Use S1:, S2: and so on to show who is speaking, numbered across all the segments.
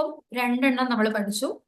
S1: അപ്പം രണ്ടെണ്ണം നമ്മൾ പഠിച്ചു.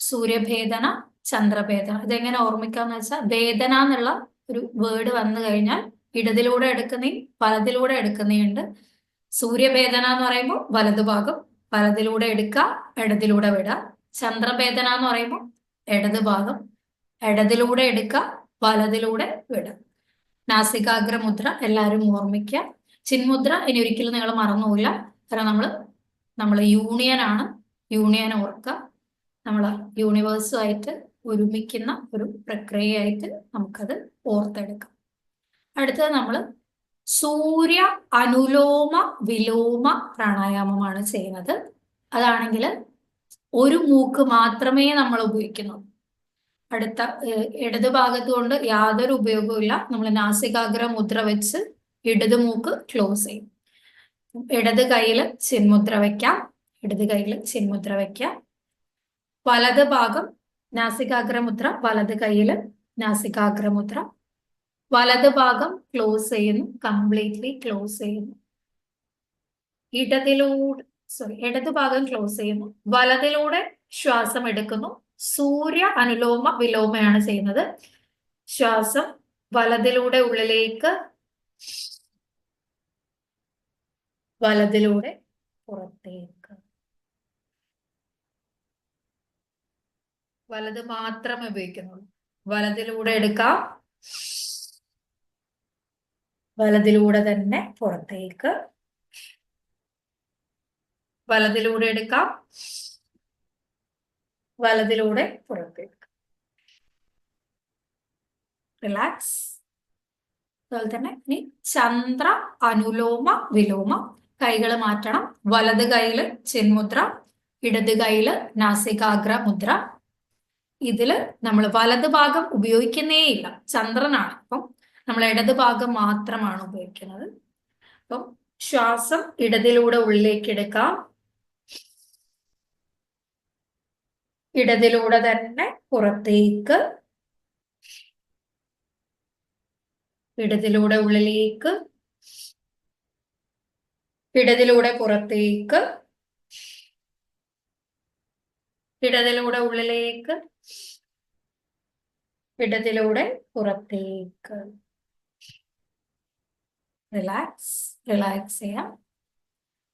S1: സൂര്യഭേദന ചന്ദ്രഭേദന. ഇതെങ്ങനെ ഓർമ്മിക്കാന്ന് വെച്ചാൽ ഭേദന എന്നുള്ള ഒരു വേർഡ് വന്നു കഴിഞ്ഞാൽ ഇടതിലൂടെ എടുക്കുന്നേ വലതിലൂടെ എടുക്കുന്നേയുണ്ട്. സൂര്യഭേദന എന്ന് പറയുമ്പോൾ വലതുഭാഗം വലതിലൂടെ എടുക്കുക ഇടതിലൂടെ വിടുക. ചന്ദ്രഭേദന എന്ന് പറയുമ്പോൾ ഇടത് ഭാഗം ഇടതിലൂടെ എടുക്കുക വലതിലൂടെ വിടുക. നാസികാഗ്ര മുദ്ര എല്ലാവരും ഓർമ്മിക്കുക. ചിന്മുദ്ര ഇനി ഒരിക്കലും നിങ്ങൾ മറന്നുപോയില്ല കാരണം നമ്മൾ നമ്മൾ യൂണിയനാണ്. യൂണിയൻ ഓർക്കുക. നമ്മൾ യൂണിവേഴ്സുമായിട്ട് ഒരുമിക്കുന്ന ഒരു പ്രക്രിയയായിട്ട് നമുക്കത് ഓർത്തെടുക്കാം. അടുത്തത് നമ്മൾ സൂര്യ അനുലോമ വിലോമ പ്രാണായാമമാണ് ചെയ്യുന്നത്. അതാണെങ്കിൽ ഒരു മൂക്ക് മാത്രമേ നമ്മൾ ഉപയോഗിക്കുന്നു. അടുത്ത ഇടത് ഭാഗത്ത് കൊണ്ട് യാതൊരു ഉപയോഗവുമില്ല നമ്മൾ നാസികാഗ്ര മുദ്ര വെച്ച് ഇടത് മൂക്ക് ക്ലോസ് ചെയ്യും. ഇടത് കയ്യിൽ ചിന്മുദ്ര വെക്കാം. ഇടത് കൈയിൽ ചിന്മുദ്ര വയ്ക്കുക വലത് ഭാഗം നാസികാഗ്രമുദ്ര വലത് കയ്യിൽ നാസികാഗ്രമുദ്ര. വലത് ഭാഗം ക്ലോസ് ചെയ്യുന്നു കംപ്ലീറ്റ്ലി ക്ലോസ് ചെയ്യുന്നു. ഇടതിലൂടെ സോറി ഇടത് ഭാഗം ക്ലോസ് ചെയ്യുന്നു. വലതിലൂടെ ശ്വാസം എടുക്കുന്നു. സൂര്യ അനുലോമ വിലോമയാണ് ചെയ്യുന്നത്. ശ്വാസം വലതിലൂടെ ഉള്ളിലേക്ക് വലതിലൂടെ പുറത്തേക്ക്. വലത് മാത്രമേ ഉപയോഗിക്കുന്നുള്ളൂ. വലതിലൂടെ എടുക്കാം. വലതിലൂടെ തന്നെ പുറത്തേക്ക്. വലതിലൂടെ എടുക്കാം. വലതിലൂടെ പുറത്തേക്ക്. റിലാക്സ് അതുപോലെ തന്നെ ഇനി ചന്ദ്ര അനുലോമ വിലോമ. കൈകൾ മാറ്റണം. വലത് കൈയിൽ ചിന്മുദ്ര ഇടത് കൈയിൽ നാസികാഗ്ര മുദ്ര. ഇതിൽ നമ്മൾ വലത് ഭാഗം ഇല്ല ചന്ദ്രനാണ്. അപ്പം നമ്മൾ ഇടത് ഭാഗം മാത്രമാണ് ഉപയോഗിക്കുന്നത്. അപ്പം ശ്വാസം ഇടതിലൂടെ ഉള്ളിലേക്ക് എടുക്കാം. ഇടതിലൂടെ തന്നെ പുറത്തേക്ക്. ഇടതിലൂടെ ഉള്ളിലേക്ക്. ഇടതിലൂടെ പുറത്തേക്ക്. ഇടതിലൂടെ ഉള്ളിലേക്ക് ഇടതിലൂടെ പുറത്തേക്ക്. റിലാക്സ് റിലാക്സ് ചെയ്യാം.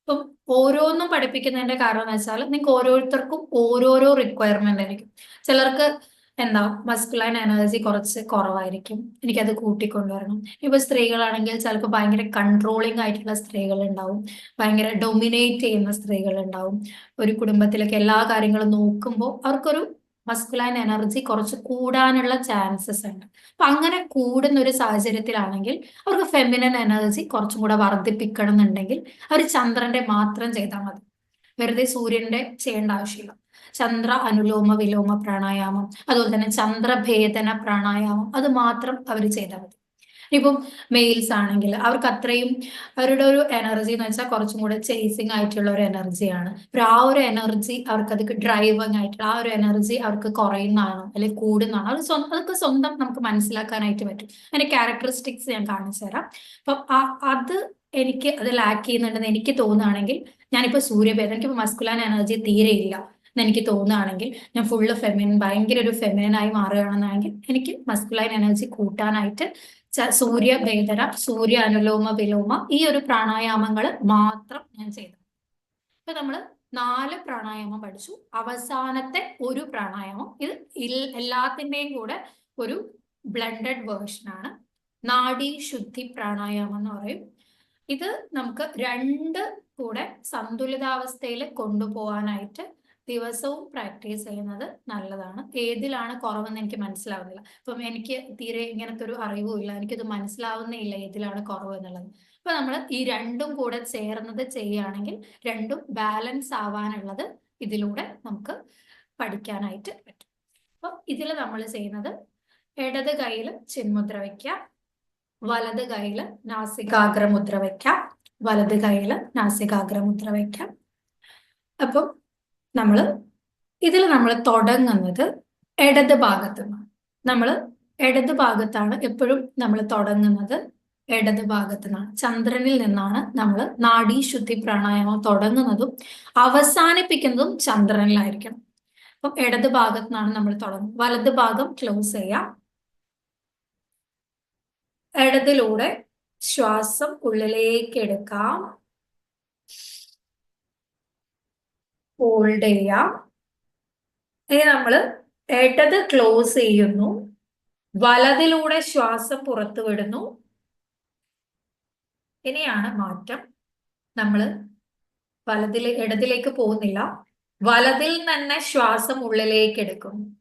S1: ഇപ്പം ഓരോന്നും പഠിപ്പിക്കുന്നതിന്റെ കാരണം എന്ന് വെച്ചാൽ നിങ്ങൾക്ക് ഓരോരുത്തർക്കും ഓരോരോ റിക്വയർമെന്റ് ആയിരിക്കും. ചിലർക്ക് എന്താ മസ്കുലൈൻ എനർജി കുറച്ച് കുറവായിരിക്കും. എനിക്കത് കൂട്ടിക്കൊണ്ടുവരണം. ഇപ്പൊ സ്ത്രീകളാണെങ്കിൽ ചിലപ്പോൾ ഭയങ്കര കൺട്രോളിങ് ആയിട്ടുള്ള സ്ത്രീകൾ ഉണ്ടാവും ഭയങ്കര ഡൊമിനേറ്റ് ചെയ്യുന്ന സ്ത്രീകൾ ഉണ്ടാവും ഒരു കുടുംബത്തിലൊക്കെ എല്ലാ കാര്യങ്ങളും നോക്കുമ്പോൾ അവർക്കൊരു മസ്കുലൈൻ എനർജി കുറച്ച് കൂടാനുള്ള ചാൻസസ് ഉണ്ട്. അപ്പൊ അങ്ങനെ കൂടുന്ന ഒരു സാഹചര്യത്തിലാണെങ്കിൽ അവർക്ക് ഫെമിനൻ എനർജി കുറച്ചും കൂടെ വർദ്ധിപ്പിക്കണം എന്നുണ്ടെങ്കിൽ അവർ ചന്ദ്രന്റെ മാത്രം ചെയ്താൽ മതി. വെറുതെ സൂര്യന്റെ ചെയ്യേണ്ട ആവശ്യമില്ല. ചന്ദ്ര അനുലോമ വിലോമ പ്രാണായാമം അതുപോലെ തന്നെ ചന്ദ്രഭേദന പ്രാണായാമം അത് മാത്രം അവർ ചെയ്താൽ മതി. ഇപ്പം മെയിൽസ് ആണെങ്കിൽ അവർക്ക് അത്രയും അവരുടെ ഒരു എനർജി എന്ന് വെച്ചാൽ കുറച്ചും കൂടെ ചേസിങ് ആയിട്ടുള്ള ഒരു എനർജിയാണ് അപ്പോൾ ആ ഒരു എനർജി അവർക്ക് അത് ഡ്രൈവിങ് ആയിട്ടുള്ള ആ ഒരു എനർജി അവർക്ക് കുറയുന്നതാണോ അല്ലെങ്കിൽ കൂടുന്നതാണോ? അത് സ്വന്തം അതൊക്കെ സ്വന്തം നമുക്ക് മനസ്സിലാക്കാനായിട്ട് പറ്റും. അതിന്റെ ക്യാരക്ടറിസ്റ്റിക്സ് ഞാൻ കാണിച്ചു തരാം. അപ്പം അത് എനിക്ക് അത് ലാക്ക് ചെയ്യുന്നുണ്ടെന്ന് എനിക്ക് തോന്നുകയാണെങ്കിൽ ഞാനിപ്പോൾ സൂര്യഭേദം എനിക്കിപ്പോൾ മസ്കുലാൻ എനർജി തീരെ ഇല്ല. എന്ന് എനിക്ക് തോന്നുകയാണെങ്കിൽ ഞാൻ ഫുള്ള് ഫെമിൻ ഭയങ്കര ഒരു ആയി മാറുകയാണെന്നാണെങ്കിൽ എനിക്ക് മസ്കുലൈൻ എനർജി കൂട്ടാനായിട്ട് സൂര്യ ഭേദന സൂര്യ അനുലോമ വിലോമ ഈ ഒരു പ്രാണായാമങ്ങൾ മാത്രം ഞാൻ ചെയ്തു. ഇപ്പൊ നമ്മൾ നാല് പ്രാണായാമം പഠിച്ചു. അവസാനത്തെ ഒരു പ്രാണായാമം. ഇത് എല്ലാത്തിന്റെയും കൂടെ ഒരു ബ്ലണ്ടഡ് വേർഷൻ ആണ്. നാഡി ശുദ്ധി പ്രാണായാമം എന്ന് പറയും. ഇത് നമുക്ക് രണ്ട് കൂടെ സന്തുലിതാവസ്ഥയിൽ കൊണ്ടുപോകാനായിട്ട് ദിവസവും പ്രാക്ടീസ് ചെയ്യുന്നത് നല്ലതാണ്. ഏതിലാണ് കുറവെന്ന് എനിക്ക് മനസ്സിലാവുന്നില്ല. അപ്പം എനിക്ക് തീരെ ഇങ്ങനത്തെ ഒരു അറിവും ഇല്ല. എനിക്കത് മനസ്സിലാവുന്നില്ല ഏതിലാണ് കുറവ് എന്നുള്ളത്. അപ്പൊ നമ്മൾ ഈ രണ്ടും കൂടെ ചേർന്നത് ചെയ്യുകയാണെങ്കിൽ രണ്ടും ബാലൻസ് ആവാനുള്ളത് ഇതിലൂടെ നമുക്ക് പഠിക്കാനായിട്ട് പറ്റും. അപ്പൊ ഇതിൽ നമ്മൾ ചെയ്യുന്നത് ഇടത് കയ്യിൽ ചിന്മുദ്ര വയ്ക്കുക വലത് കയ്യിൽ നാസികാഗ്രമുദ്ര വയ്ക്കാം വലത് കയ്യിൽ നാസികാഗ്രമുദ്ര വയ്ക്കാം അപ്പം നമ്മൾ ഇതിൽ നമ്മൾ തുടങ്ങുന്നത് ഇടത് ഭാഗത്ത് നമ്മൾ ഇടത് ഭാഗത്താണ് എപ്പോഴും നമ്മൾ തുടങ്ങുന്നത്. ഇടത് ഭാഗത്ത് നിന്നാണ് ചന്ദ്രനിൽ നിന്നാണ് നമ്മൾ നാഡീശുദ്ധി പ്രാണായാമം തുടങ്ങുന്നതും അവസാനിപ്പിക്കുന്നതും ചന്ദ്രനിലായിരിക്കണം. അപ്പം ഇടത് ഭാഗത്ത് നിന്നാണ് നമ്മൾ തുടങ്ങുന്നത്. വലത് ഭാഗം ക്ലോസ് ചെയ്യാം. ഇടതിലൂടെ ശ്വാസം ഉള്ളിലേക്ക് എടുക്കാം. ഹോൾഡ് ചെയ്യാം. ഇനി നമ്മൾ ഇടത് ക്ലോസ് ചെയ്യുന്നു. വലതിലൂടെ ശ്വാസം പുറത്തു വിടുന്നു. ഇനിയാണ് മാറ്റം. നമ്മൾ വലതിൽ ഇടതിലേക്ക് പോകുന്നില്ല. വലതിൽ തന്നെ ശ്വാസം ഉള്ളിലേക്ക് എടുക്കുന്നു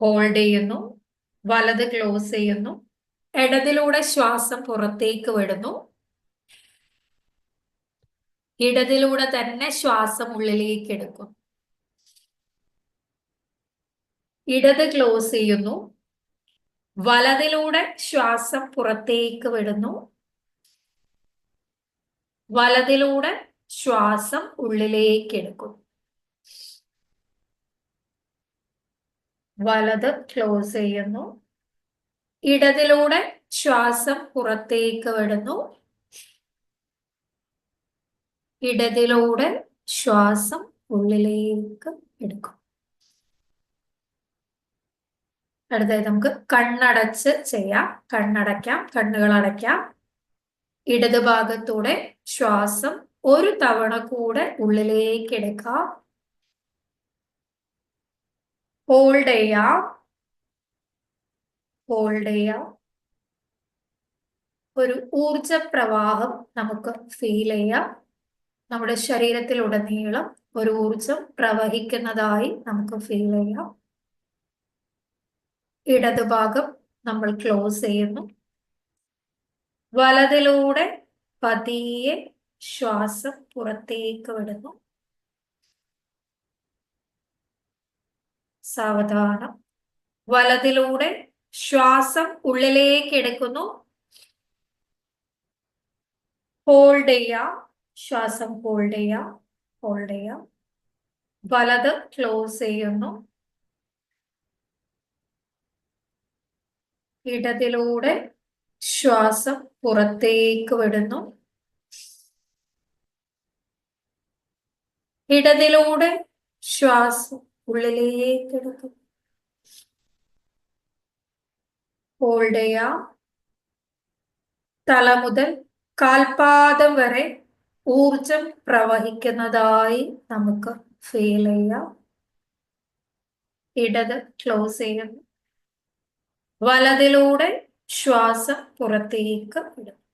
S1: ഹോൾഡ് ചെയ്യുന്നു. വലത് ക്ലോസ് ചെയ്യുന്നു. ഇടതിലൂടെ ശ്വാസം പുറത്തേക്ക് വിടുന്നു. ഇടതിലൂടെ തന്നെ ശ്വാസം ഉള്ളിലേക്ക് എടുക്കും ഇടത് ക്ലോസ് ചെയ്യുന്നു. വലതിലൂടെ ശ്വാസം പുറത്തേക്ക് വിടുന്നു. വലതിലൂടെ ശ്വാസം ഉള്ളിലേക്ക് എടുക്കും വലത് ക്ലോസ് ചെയ്യുന്നു. ഇടതിലൂടെ ശ്വാസം പുറത്തേക്ക് വിടുന്നു. ഇടതിലൂടെ ശ്വാസം ഉള്ളിലേക്ക് എടുക്കും. അടുത്തത് നമുക്ക് കണ്ണടച്ച് ചെയ്യാം. കണ്ണടയ്ക്കാം കണ്ണുകൾ അടയ്ക്കാം. ഇടത് ഭാഗത്തൂടെ ശ്വാസം ഒരു തവണ കൂടെ ഉള്ളിലേക്ക് എടുക്കാം. ഹോൾഡ് ചെയ്യാം. ഹോൾഡ് ചെയ്യാം. ഒരു ഊർജ പ്രവാഹം നമുക്ക് ഫീൽ ചെയ്യാം. നമ്മുടെ ശരീരത്തിലുടനീളം ഒരു ഊർജം പ്രവഹിക്കുന്നതായി നമുക്ക് ഫീൽ ചെയ്യാം. ഇടതുഭാഗം നമ്മൾ ക്ലോസ് ചെയ്യുന്നു. വലതിലൂടെ പതിയെ ശ്വാസം പുറത്തേക്ക് വിടുന്നു. സാവധാനം. വലതിലൂടെ ശ്വാസം ഉള്ളിലേക്ക് എടുക്കുന്നു. ഹോൾഡ് ചെയ്യാം ശ്വാസം ഹോൾഡ് ചെയ്യാം ഹോൾഡ് ചെയ്യാം വലത് ക്ലോസ് ചെയ്യുന്നു. ഇടതിലൂടെ ശ്വാസം പുറത്തേക്ക് വിടുന്നു. ഇടതിലൂടെ ശ്വാസം ഉള്ളിലേക്ക് എടുക്കും ഹോൾഡ് ചെയ്യാം തല മുതൽ കാൽപാദം വരെ ഊർജം പ്രവഹിക്കുന്നതായി നമുക്ക് ഫീൽ ചെയ്യാം. ഇടത് ക്ലോസ് ചെയ്യുന്നു. വലതിലൂടെ ശ്വാസം പുറത്തേക്ക് ഇടും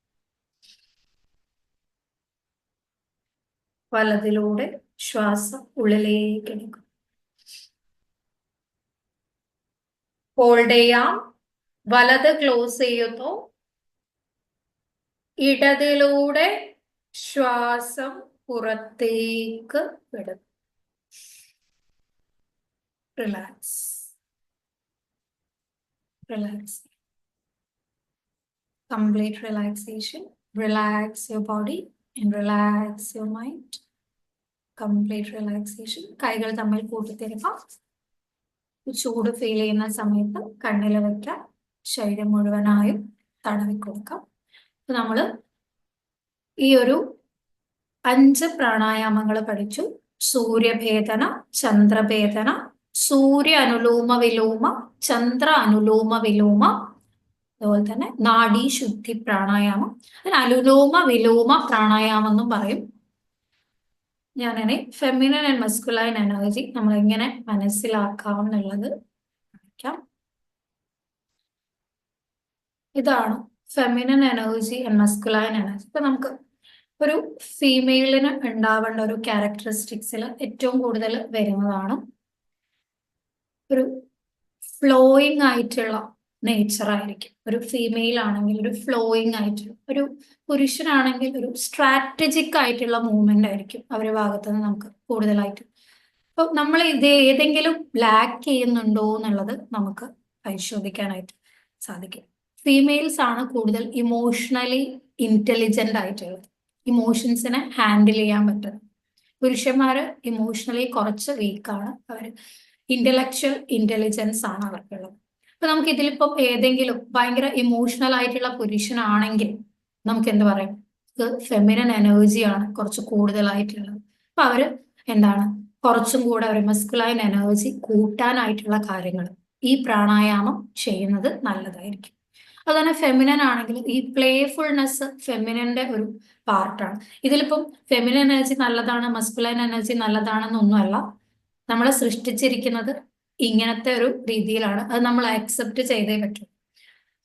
S1: വലതിലൂടെ ശ്വാസം ഉള്ളിലേക്ക് എടുക്കും ഹോൾഡ് ചെയ്യാം. വലത് ക്ലോസ് ചെയ്യുന്നു. ഇടതിലൂടെ ശ്വാസം പുറത്തേക്ക് വിടും relax relax complete relaxation. Relax your body and relax your mind. Complete relaxation. കൈകൾ തമ്മിൽ കൂട്ടിത്തരുമ്പോൾ ചൂട് ഫീൽ ചെയ്യുന്ന സമയത്ത് കണ്ണിൽ വെക്കാം ശരീരം മുഴുവനായും തടവി കൊടുക്കാം അപ്പൊ നമ്മൾ ഈ ഒരു അഞ്ച് പ്രാണായാമങ്ങൾ പഠിച്ചു. സൂര്യഭേദന ചന്ദ്രഭേദന സൂര്യ അനുലോമ വിലോമ ചന്ദ്ര അനുലോമ വിലോമ അതുപോലെ തന്നെ നാഡീ ശുദ്ധി പ്രാണായാമം. അതിന് അനുലോമ വിലോമ പ്രാണായാമം എന്നും പറയും. ഞാനങ്ങനെ ഫെമിനൻ ആൻഡ് മസ്കുലൈൻ എനർജി നമ്മൾ എങ്ങനെ മനസ്സിലാക്കാം എന്നുള്ളത് ഇതാണ് feminine energy and masculine energy ഇപ്പൊ നമുക്ക് ഒരു ഫീമെയിലിന് ഉണ്ടാവേണ്ട ഒരു ക്യാരക്ടറിസ്റ്റിക്സിൽ ഏറ്റവും കൂടുതൽ വരുന്നതാണ് ഒരു ഫ്ലോയിങ് ആയിട്ടുള്ള നേച്ചർ ആയിരിക്കും. ഒരു ഫീമെയിൽ ആണെങ്കിൽ ഒരു ഫ്ലോയിങ് ആയിട്ടുള്ള ഒരു പുരുഷനാണെങ്കിൽ ഒരു സ്ട്രാറ്റജിക് ആയിട്ടുള്ള മൂവ്മെന്റ് ആയിരിക്കും അവരുടെ ഭാഗത്ത് നിന്ന് നമുക്ക് കൂടുതലായിട്ട്. അപ്പൊ നമ്മൾ ഇത് ഏതെങ്കിലും ലാക്ക് ചെയ്യുന്നുണ്ടോ എന്നുള്ളത് നമുക്ക് പരിശോധിക്കാനായിട്ട് സാധിക്കും. ഫീമെയിൽസ് ആണ് കൂടുതൽ ഇമോഷണലി ഇന്റലിജന്റ് ആയിട്ടുള്ളത്. ഇമോഷൻസിനെ ഹാൻഡിൽ ചെയ്യാൻ പറ്റുന്നത്. പുരുഷന്മാര് ഇമോഷണലി കുറച്ച് വീക്കാണ് അവർ ഇന്റലക്ച്വൽ ഇന്റലിജൻസ് ആണ് അവർക്കുള്ളത്. അപ്പൊ നമുക്ക് ഇതിലിപ്പം ഏതെങ്കിലും ഭയങ്കര ഇമോഷണൽ ആയിട്ടുള്ള പുരുഷനാണെങ്കിൽ നമുക്ക് എന്ത് പറയാം? ഫെമിനൻ എനർജിയാണ് കുറച്ച് കൂടുതലായിട്ടുള്ളത്. അപ്പൊ അവർ എന്താണ്? കുറച്ചും കൂടെ ഒരു മസ്കുലൈൻ എനർജി കൂട്ടാനായിട്ടുള്ള കാര്യങ്ങൾ ഈ പ്രാണായാമം ചെയ്യുന്നത് നല്ലതായിരിക്കും. അതുതന്നെ ഫെമിനൻ ആണെങ്കിൽ ഈ പ്ലേഫുൾനെസ് ഫെമിനന്റെ ഒരു പാർട്ടാണ് ഇതിലിപ്പം ഫെമിനൻ എനർജി നല്ലതാണ് മസ്കുലൈൻ എനർജി നല്ലതാണെന്നൊന്നുമല്ല. നമ്മളെ സൃഷ്ടിച്ചിരിക്കുന്നത് ഇങ്ങനത്തെ ഒരു രീതിയിലാണ്. അത് നമ്മൾ അക്സെപ്റ്റ് ചെയ്തേ പറ്റൂ.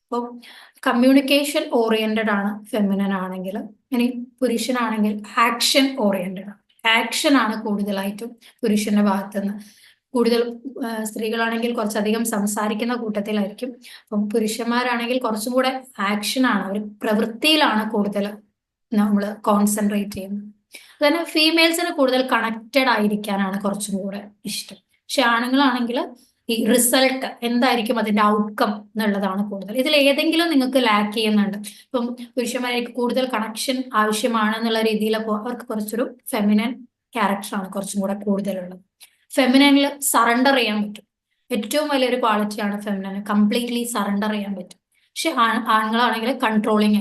S1: അപ്പം കമ്മ്യൂണിക്കേഷൻ ഓറിയന്റഡ് ആണ് ഫെമിനൻ ആണെങ്കിൽ. ഇനി പുരുഷനാണെങ്കിൽ ആക്ഷൻ ഓറിയന്റഡ് ആണ്. ആക്ഷൻ ആണ് കൂടുതലായിട്ടും പുരുഷന്റെ ഭാഗത്തുനിന്ന് കൂടുതൽ സ്ത്രീകളാണെങ്കിൽ കുറച്ചധികം സംസാരിക്കുന്ന കൂട്ടത്തിലായിരിക്കും. അപ്പം പുരുഷന്മാരാണെങ്കിൽ കുറച്ചും കൂടെ ആണ് ഒരു പ്രവൃത്തിയിലാണ് കൂടുതൽ നമ്മൾ കോൺസെൻട്രേറ്റ് ചെയ്യുന്നത്. അതുതന്നെ ഫീമെയിൽസിന് കൂടുതൽ കണക്റ്റഡ് ആയിരിക്കാനാണ് കുറച്ചും കൂടെ ഇഷ്ടം. പക്ഷെ ആണുങ്ങളാണെങ്കിൽ ഈ റിസൾട്ട് എന്തായിരിക്കും അതിന്റെ ഔട്ട്കം എന്നുള്ളതാണ് കൂടുതൽ. ഇതിൽ ഏതെങ്കിലും നിങ്ങൾക്ക് ലാക്ക് ചെയ്യുന്നുണ്ട്. ഇപ്പം പുരുഷന്മാർക്ക് കൂടുതൽ കണക്ഷൻ ആവശ്യമാണെന്നുള്ള രീതിയിലപ്പോൾ അവർക്ക് കുറച്ചൊരു ഫെമിനൻ ക്യാരക്ടറാണ് കുറച്ചും കൂടെ കൂടുതലുള്ളത്. ഫെമിനനിൽ സറണ്ടർ ചെയ്യാൻ പറ്റും. ഏറ്റവും വലിയൊരു ക്വാളിറ്റിയാണ് ഫെമിനന് കംപ്ലീറ്റ്ലി സറണ്ടർ ചെയ്യാൻ പറ്റും. പക്ഷെ ആണുങ്ങളാണെങ്കിൽ കൺട്രോളിങ്